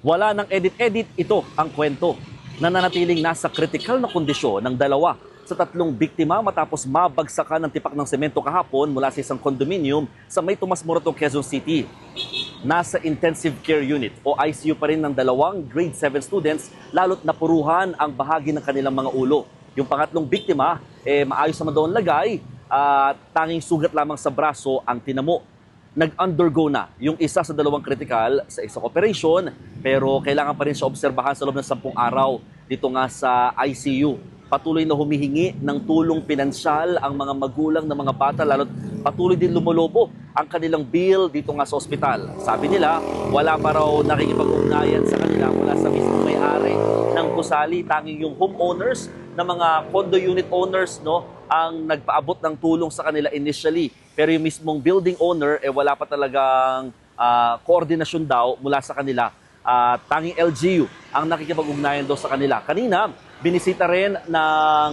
Wala nang edit-edit, ito ang kwento. Nananatiling nasa kritikal na kondisyon ng dalawa sa tatlong biktima matapos mabagsakan ng tipak ng semento kahapon mula sa isang condominium sa May Tomas Morato, Quezon City. Nasa intensive care unit o ICU pa rin ng dalawang grade 7 students lalo't napuruhan ang bahagi ng kanilang mga ulo. Yung pangatlong biktima, eh, maayos naman daw lagay at tanging sugat lamang sa braso ang tinamo nag-undergo na yung isa sa dalawang critical sa isang operation pero kailangan pa rin siya obserbahan sa loob ng 10 araw dito nga sa ICU. Patuloy na humihingi ng tulong pinansyal ang mga magulang ng mga bata lalo't patuloy din lumolobo ang kanilang bill dito nga sa ospital. Sabi nila, wala pa raw nakikipag-ugnayan sa kanila mula sa mismong may-ari ng gusali, tanging yung homeowners ng mga condo unit owners no ang nagpaabot ng tulong sa kanila initially. Pero yung mismong building owner, eh wala pa talagang ah, koordinasyon daw mula sa kanila. At tanging LGU ang nakikipag-ugnayan daw sa kanila. Kanina, binisita rin ng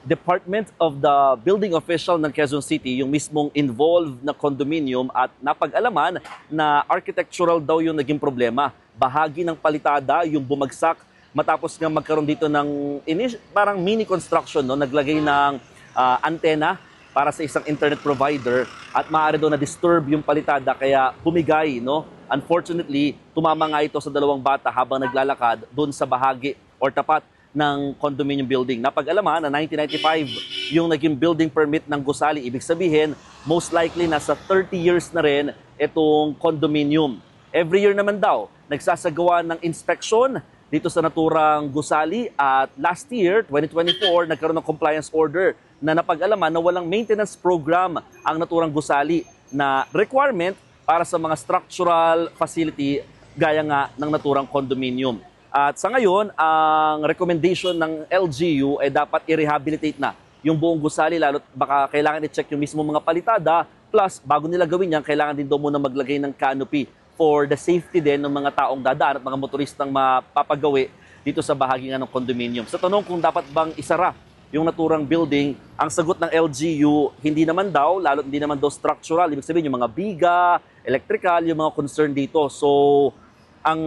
Department of the Building Official ng Quezon City yung mismong involved na condominium at napag-alaman na architectural daw yung naging problema. Bahagi ng palitada yung bumagsak matapos nga magkaroon dito ng inis- parang mini construction no naglagay ng ah, antena para sa isang internet provider at maaari daw na disturb yung palitada kaya humigay no unfortunately tumama nga ito sa dalawang bata habang naglalakad doon sa bahagi or tapat ng condominium building. Napag-alaman na 1995 yung naging building permit ng gusali. Ibig sabihin, most likely nasa 30 years na rin itong condominium. Every year naman daw, nagsasagawa ng inspection dito sa naturang gusali at last year, 2024, nagkaroon ng compliance order na napag-alaman na walang maintenance program ang naturang gusali na requirement para sa mga structural facility gaya nga ng naturang condominium. At sa ngayon, ang recommendation ng LGU ay dapat i-rehabilitate na yung buong gusali lalo't baka kailangan i-check yung mismo mga palitada plus bago nila gawin yan, kailangan din daw muna maglagay ng canopy for the safety din ng mga taong dadaan at mga motoristang mapapagawi dito sa bahagi ng condominium. Sa tanong kung dapat bang isara yung naturang building, ang sagot ng LGU, hindi naman daw, lalo hindi naman daw structural. Ibig sabihin, yung mga biga, electrical, yung mga concern dito. So, ang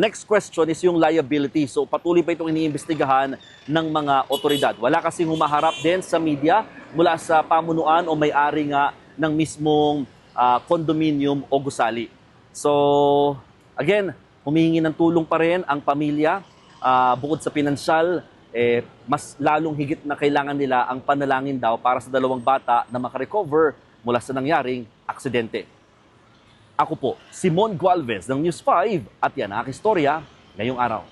next question is yung liability. So, patuloy pa itong iniimbestigahan ng mga otoridad. Wala kasing humaharap din sa media mula sa pamunuan o may-ari nga ng mismong ah, condominium o gusali. So, again, humihingi ng tulong pa rin ang pamilya. Ah, bukod sa pinansyal, eh, mas lalong higit na kailangan nila ang panalangin daw para sa dalawang bata na makarecover mula sa nangyaring aksidente. Ako po, Simon Gualvez ng News 5 at yan ang istorya ngayong araw.